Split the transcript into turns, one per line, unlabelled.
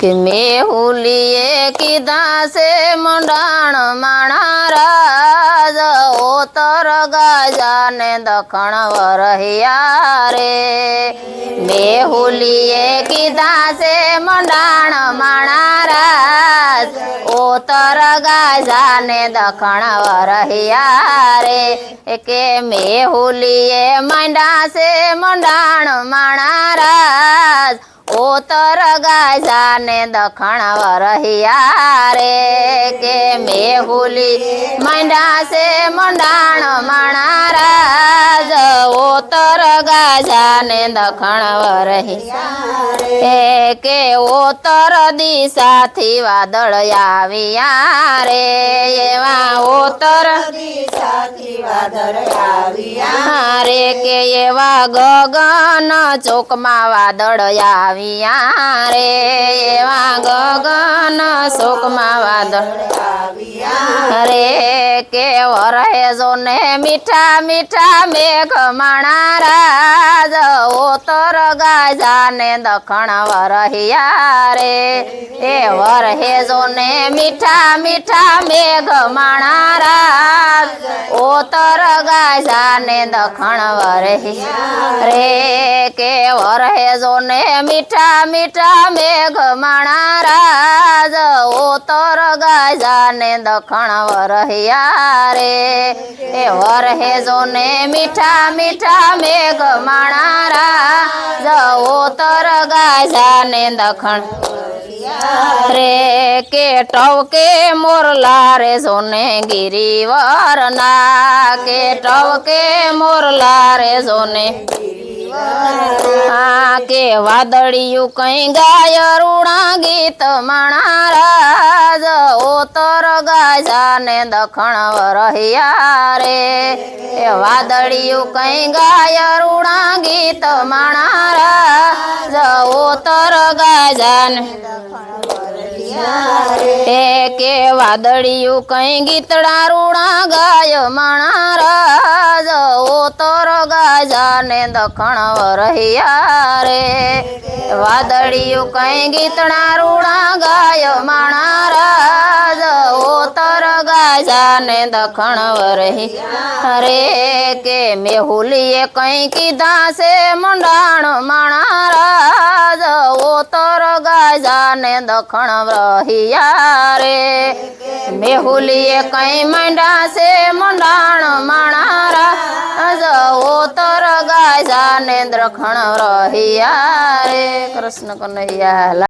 કે મેં હુલીએ કીધા છે મંડાણ માણારાજ ઓતર ગાજા ને દખણ વરહિયા રે મેં હુલીએ કીધા છે મંડાણ માણારાજ ઓતર ગાજા ને દખણ વરહિયા રે કે મેં હુલીએ મંડા છે મંડાણ માણા ઉત્તર ગાજા ને દખણ વરહિયા રે કે મેહુલી મંડા છે મંડાણ મણારાજ ઉત્તર ગાજા ને દખણ વરહિયા રે કે ઉત્તર દિશાથી વાદળ આવ્યા રે એવા ઉત્તર
દિશા
રે કે એવા ગગન ચોકમાં વાદળ આવ્યા રે એવા ગગન ચોકમાં વાદળ रे के वर है जो ने मीठा मीठा मेघ मणा राज तोर गाय जाने दखण वर रे ए वर है जो ने मीठा मीठा मेघ मणा राज तोर गाय जाने दखण वर रे के वर है जो ने मीठा मीठा मेघ मणा राज तोर गाय जाने दखण वरहियारे ए वर मीठा मीठा मेघ मणारा जाओ तर गाय जाने दखण रे के टवके मोर लारे सोने गिरी वरना के टवके मोर लारे सोने
आके
वादड़ियू कहीं गाय रुणा गीत मणाराज ओ तोर गाजा ने दखण रहिया रे ए वादड़ियू कहीं गाय रुणा गीत मणाराज ओ तोर गाजा ने ए के वादड़ियू कहीं गीतड़ा रुणा गाय मणाराज તોર ગજને દખણ વરહીયા રે વાદળિયું કઈ ગીતણારુંડા ગાય માણરા જ ઓતર ગજને દખણ વરહીયા રે રે કે મેહુલિયે કઈ કીધા સે મંડાળ મણારા જ ઓતર ગજને દખણ વરહીયા રે મેહુલિયે કઈ મંડા સે મંડાળ મણારા ଆଜର ଗାଇ ଜାନେନ୍ଦ୍ର ଖଣ ରହିଆ ରେ କୃଷ୍ଣ କହିଆ ହେଲା